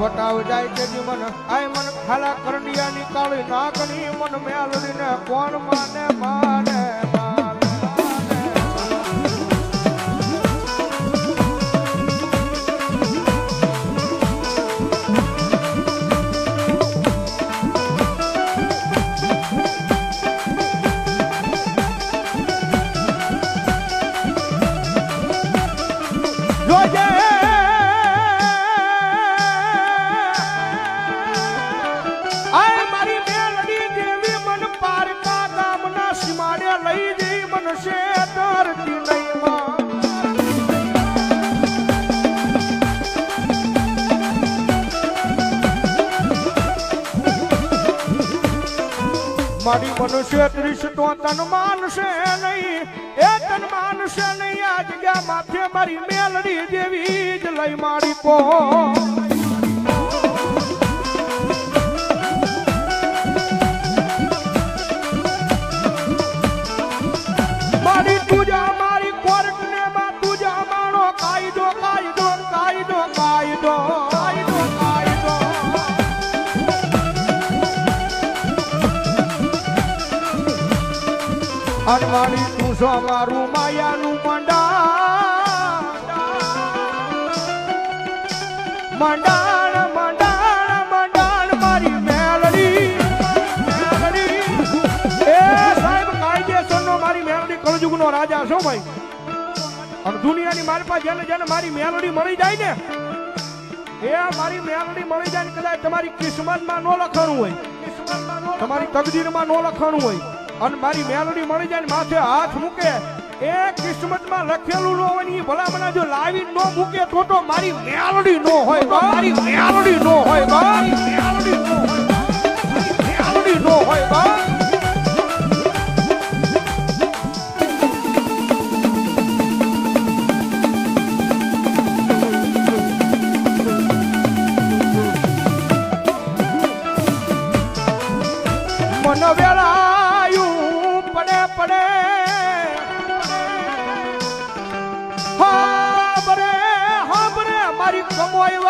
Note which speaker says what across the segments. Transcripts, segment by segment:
Speaker 1: વટાવ જાય છે મન. આય મન ખાલા કરંડિયા નીકાળી મન મેલડીને કોણ માને માને? મારી મનુષ્ય ત્રીસ તો તન માનશે નહીં. એ તન માનશે નહીં. આ જગ્યા માથે મારી મેલડી દેવી જ લઈ મારી કો અનવાણી તું છો મારું માયાનું મંડા મેલડી કળજુગનો રાજા છો ભાઈ. અને દુનિયાની મારી પાસે જેને જેને મારી મેલડી મળી જાય ને, એ મારી મેલડી મળી જાય ને કદાચ તમારી કિસ્મતમાં ન લખાણું હોય. તમારી તકદીરમાં ન લખાણું હોય. અને મારી મેલોડી મળી જાય માથે હાથ મૂકે. એ કિસ્મતમાં લખેલું ન હોય ને ભલામણા જો લાવી ન મૂકે તો તો મારી મેલોડી ન હોય તો મારી મેલોડી ન હોય તો મેલોડી ન હોય. મેલડી ન હોય તો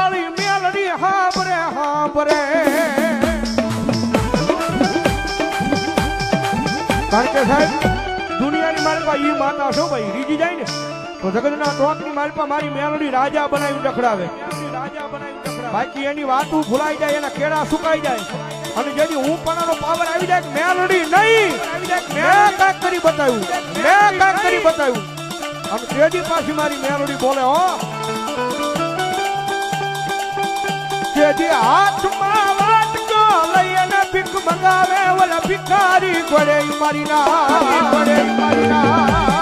Speaker 1: વાળી મેલડી હાબરે હાબરે કારણ કે સાહેબ, દુનિયાની માલપા ઈ માતા છો ભાઈ, રીજી જાય ને, તો જગતના ટોકની માલપા મારી મેલડી રાજા બનાવી ડખડાવે. બાકી એની વાતું ભૂલાઈ જાય, એના કેળા સુકાઈ જાય. અને જેની હું પણ પાવર આવી જાય મેલડી નહીં. મેં કાંક કરી બતાવ્યું. મેં કાંક કરી બતાવ્યું. અને તેજી પાછી મારી મેલડી બોલે, હો તેજી હાથમાં વાટકો લઈને ભીખ મંગાવે ઓલા ભિખારી ઘોડે મારી ના ઘોડે મારી ના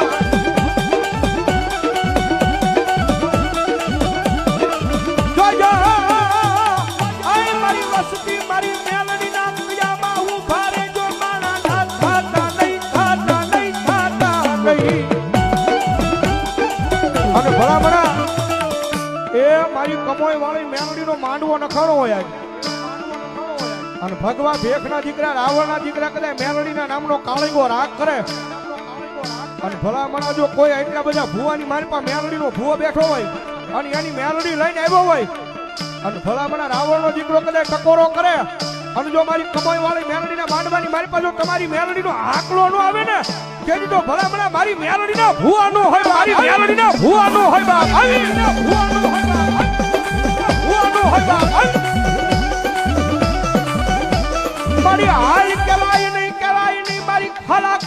Speaker 1: કમોઈ વાળી મેલડીનો માંડવો નખાણો હોય આજ. અને ભગવા ભેખના દીકરા, રાવણના દીકરા કદાચ મેલડીના નામનો કાળીગો રાગ કરે. અને ભલામણા જો કોઈ એટલા બધા ભુવાની મારી પાસે મેલડીનો ભૂવો બેઠો હોય, અને એની મેલડી લઈને આવ્યો હોય, અને ભલામણા રાવણનો દીકરો કદાચ ટકોરો કરે, અને જો મારી કમાઈ વાળી મેલડીને માંડવાની મારી પાસે તમારી મેલડીનો આકલો નો આવે ને તેની તો ભલામણા મારી મેલડીના ભૂવા નો હોય, મારી મેલડીના ભૂવા નો હોય બાપ. આવી ભૂવા નો હોય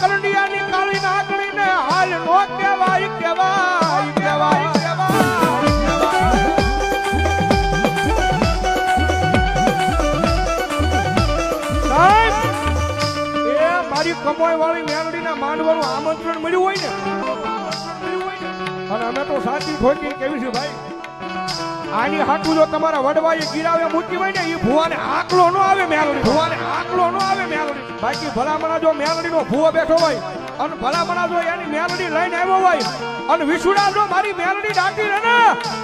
Speaker 1: કરંડિયાની કાળી નાગણીને હાલ નો કહેવાય કહેવાય કહેવાય મારી કમાઈ વાળી મેલડીના આમંત્રણ મળ્યું હોય ને, અને અમે તો સાચી ખોટી કેવી છે ભાઈ? આની હાટું જો તમારા વડવાએ ગિરાવે મૂકી હોય ને એ ભુવાને આકલો ન આવે મેલડી. ભુવાને આકલો નો આવે મેલડી. બાકી ભલામણા જો મેલડીનો ભુવો બેઠો હોય, અને ભલામણા જો એની મેલડી લઈને આવ્યો હોય, અને વિશુડા જો મારી મેલડી ડાકી રહે ને,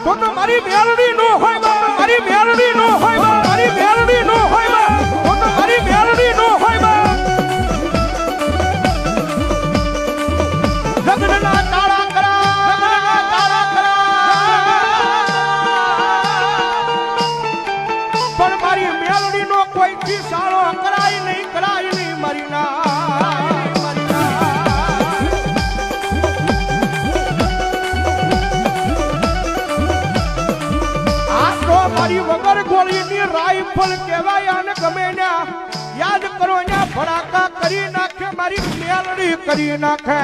Speaker 1: તો તો મારી મેલડી નો હોય મારી મેલડી નો હોય. કરાય નહીં કરાય નહીં મારી મારી ના. આ તો મારી વગર ગોળીની રાઈફલ કહેવાય અને ગમે ના યાદ કરો ન્યા, ભડાકા કરી નાખે, મારી મેલડી કરી નાખે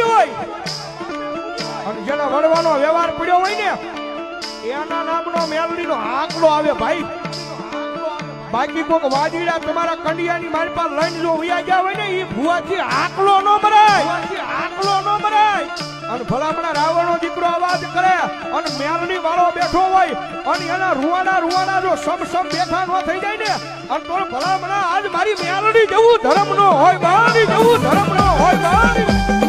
Speaker 1: બાપે હોય અને જેને વડવાનો વ્યવહાર પડ્યો હોય ને, એના નામનો મેલડીનો આંકડો આવે ભાઈ. બાકી કોક વાદીડા તમારા કંડિયાની મારી પાસે લઈને જો ઉયા ગયા હોય ને એ ભુવાથી આકલો નો મરાય આકલો નો મરાય અને ભલામણા રાવણનો દીકરો અવાજ કરે, અને મેલડી વાળો બેઠો હોય, અને એના રૂવાના રૂવાના જો સમ સમ બેઠા નો થઈ જાય ને, અને તો ભલામણા આજ મારી મેલડી જેવું ધર્મ નો હોય બાળી જેવું ધર્મ હોય બાળી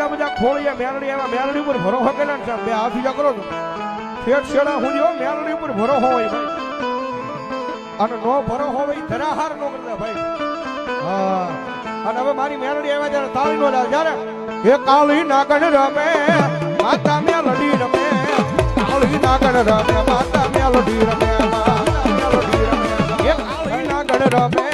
Speaker 1: એટલા બધા ખોળીએ મેલડી એવા મેલડી ઉપર ભરોસો કરે ને સાહેબ, બે હાથ ઊંચા કરો છો. શેડા હું જો મેલડી ઉપર ભરોસો હોય ભાઈ અને નો ભરોસો હોય ધરાહાર નો કરતા ભાઈ. હા. અને હવે મારી મેલડી આવ્યા જયારે તાળી નો જાય જ્યારે એ કાળી નાગણ રમે, માતા મેલડી રમે. કાળી નાગણ રમે, માતા મેલડી રમે, માતા મેલડી રમે. એ કાળી નાગણ રમે.